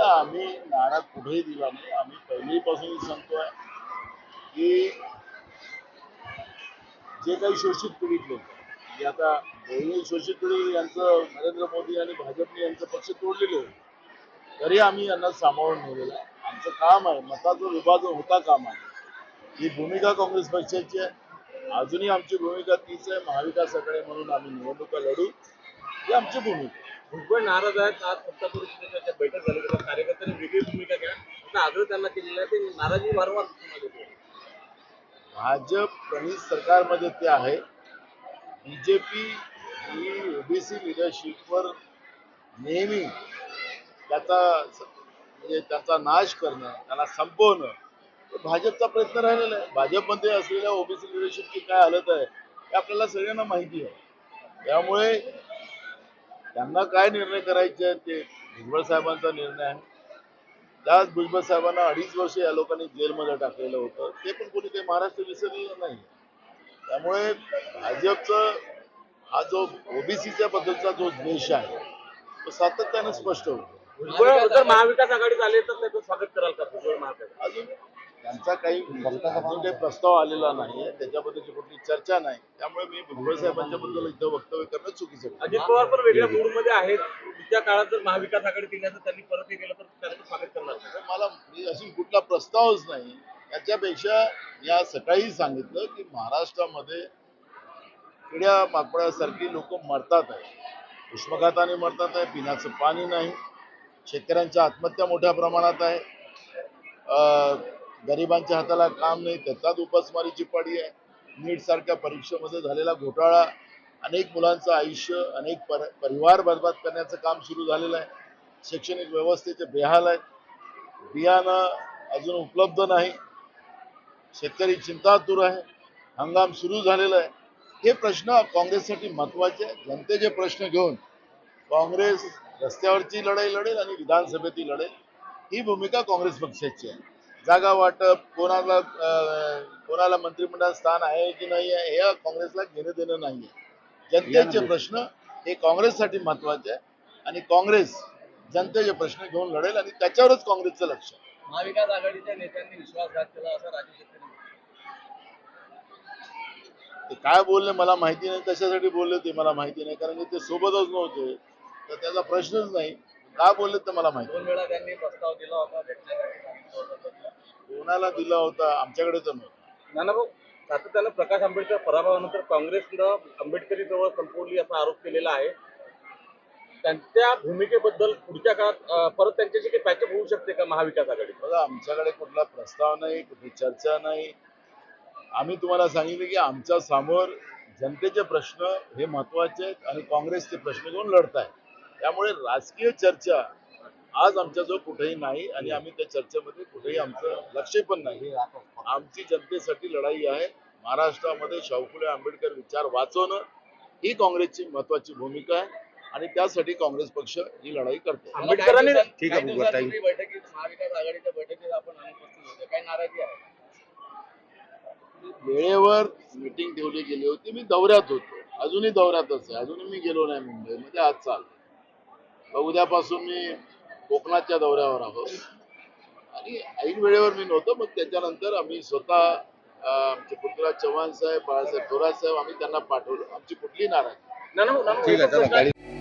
आम्ही नारा कुठेही दिला नाही. आम्ही पहिलीपासून सांगतोय की जे काही शोषित पीडित लोक म्हणजे आता दोन्ही शोषित पीडित यांचं नरेंद्र मोदी आणि भाजपने यांचं पक्ष तोडलेले होते तरी आम्ही यांना सामावून नेलेलं आहे. आमचं काम आहे मताचं विभाजन होता काम आहे ही भूमिका काँग्रेस पक्षाची आहे. अजूनही आमची भूमिका तीच आहे महाविकास आघाडी म्हणून आम्ही निवडणुका लढू. ही आमची भूमिका. भुजबळ नाराज आहेत. आज सत्ता परिषदेच्या बैठक झाली. तेव्हा कार्यकर्त्यांनी वेगळी भूमिका घ्या. आता आग्रह त्यांना केलेला आहे ते नाराजी वारंवार. भाजप प्रणित सरकारमध्ये ते आहे. बीजेपी ही ओबीसी लिडरशिपवर नेहमी त्याचा म्हणजे त्याचा नाश करणं त्याला संपवणं भाजपचा प्रयत्न राहिलेला आहे. भाजपमध्ये असलेल्या ओबीसी लिडरशिपची काय हालत आहे हे आपल्याला सगळ्यांना माहिती आहे. त्यामुळे त्यांना काय निर्णय करायचे ते? भुजबळ साहेबांचा निर्णय आहे. त्याच भुजबळ साहेबांना अडीच वर्ष या लोकांनी जेलमध्ये टाकलेलं होतं. ते पण कोणी काही महाराष्ट्र विसरलेलं नाही. त्यामुळे भाजपचं हा जो ओबीसीच्या बद्दलचा जो द्वेष आहे तो सातत्याने स्पष्ट होतो. महाविकास आघाडीत आले तर त्याचं स्वागत कराल का? भुजबळ महाविकास अजून त्यांचा काही अजून काही प्रस्ताव आलेला नाही त्याच्याबद्दलची कुठली चर्चा नाही त्यामुळे मी भुजबळ साहेबांच्या बद्दल इथं वक्तव्य करणं चुकीचं आहे. अजित पवार पण वेगळ्या मूडमध्ये आहेत. पुढच्या काळात जर महाविकास आघाडीत येण्याचं त्यांनी परत हे केलं तर त्यांचं स्वागत करणार? तर मला मी अशी कुठला प्रस्तावच नाही. याच्यापेक्षा या सकाळी सांगितलं की महाराष्ट्रामध्ये किड्या माकडासारखी लोक मरतात आहे उष्माघाताने मरतात आहे पिण्याचं पाणी नाही. शेतकऱ्यांच्या आत्महत्या मोठ्या प्रमाणात आहे. अं, गरिबांच्या हाताला काम नाही त्याचाच उपासमारीची पाडी आहे. नीट सारख्या परीक्षेमध्ये झालेला घोटाळा अनेक मुलांचं आयुष्य अनेक पर परिवार बर्बाद करण्याचं काम सुरू झालेलं आहे. शैक्षणिक व्यवस्थेचे बेहाल आहेत बियाणं अजून उपलब्ध नाही. शेतकरी चिंतातूर आहे. हंगाम सुरू झालेला आहे. हे प्रश्न काँग्रेससाठी महत्त्वाचे जनतेचे प्रश्न घेऊन काँग्रेस रस्त्यावरची लढाई लढेल आणि विधानसभेतील लढेल ही भूमिका काँग्रेस पक्षाची आहे. जागा वाटप कोणाला कोणाला मंत्रिमंडळात स्थान आहे की नाही आहे हे काँग्रेसला घेणं देणं नाही आहे जनतेचे प्रश्न हे काँग्रेससाठी महत्त्वाचे आहे आणि काँग्रेस जनतेचे प्रश्न घेऊन लढेल आणि त्याच्यावरच काँग्रेसचं लक्ष आहे. महाविकास आघाडीच्या नेत्यांनी विश्वासघात केला असं राजू शेट्टी ते काय बोलले मला माहिती नाही कशासाठी बोलले ते मला माहिती नाही कारण की ते सोबतच नव्हते. तर त्याचा प्रश्नच नाही. का बोलले ते मला माहिती दोन वेळा त्यांनी प्रस्ताव दिला होता. कोणाला दिला होता? आमच्याकडे नानाभाऊ सातत्यानं प्रकाश आंबेडकर पराभवानंतर काँग्रेसनं आंबेडकरी जवळ संपवली असा आरोप केलेला आहे. त्यांच्या भूमिकेबद्दल पुढच्या काळात परत त्यांच्याशी काही पॅचअप होऊ शकते का महाविकास आघाडी बघा आमच्याकडे कुठला प्रस्ताव नाही कुठली चर्चा नाही. आम्ही तुम्हाला सांगितलं की आमच्यासमोर जनतेचे प्रश्न हे महत्त्वाचे आहेत आणि काँग्रेसचे प्रश्न घेऊन लढत आहे त्यामुळे राजकीय चर्चा आज आमच्याजवळ कुठेही नाही आणि आम्ही त्या चर्चेमध्ये कुठेही आमचं लक्ष पण नाही. आमची जनतेसाठी लढाई आहे. महाराष्ट्रामध्ये शाहू फुले आंबेडकर विचार वाचवणं ही काँग्रेसची महत्वाची भूमिका आहे आणि त्यासाठी काँग्रेस पक्ष ही लढाई करते. आंबेडकरांनी ठीक आहे. बैठकीत महाविकास आघाडीच्या बैठकीत आपण अनुपस्थित होते. काय नाराजी आहे? वेळेवर मीटिंग ठेवली गेली होती. मी दौऱ्यात होतो. अजूनही दौऱ्यातच आहे. अजूनही मी गेलो नाही मुंबईमध्ये. आज चाललो उद्यापासून मी कोकणाच्या दौऱ्यावर आहोत. आणि ऐन वेळेवर मी नव्हतो मग त्याच्यानंतर आम्ही स्वतः आमचे पृथ्वीराज चव्हाण साहेब बाळासाहेब थोरात साहेब आम्ही त्यांना पाठवलं. आमची कुठली नाराजी.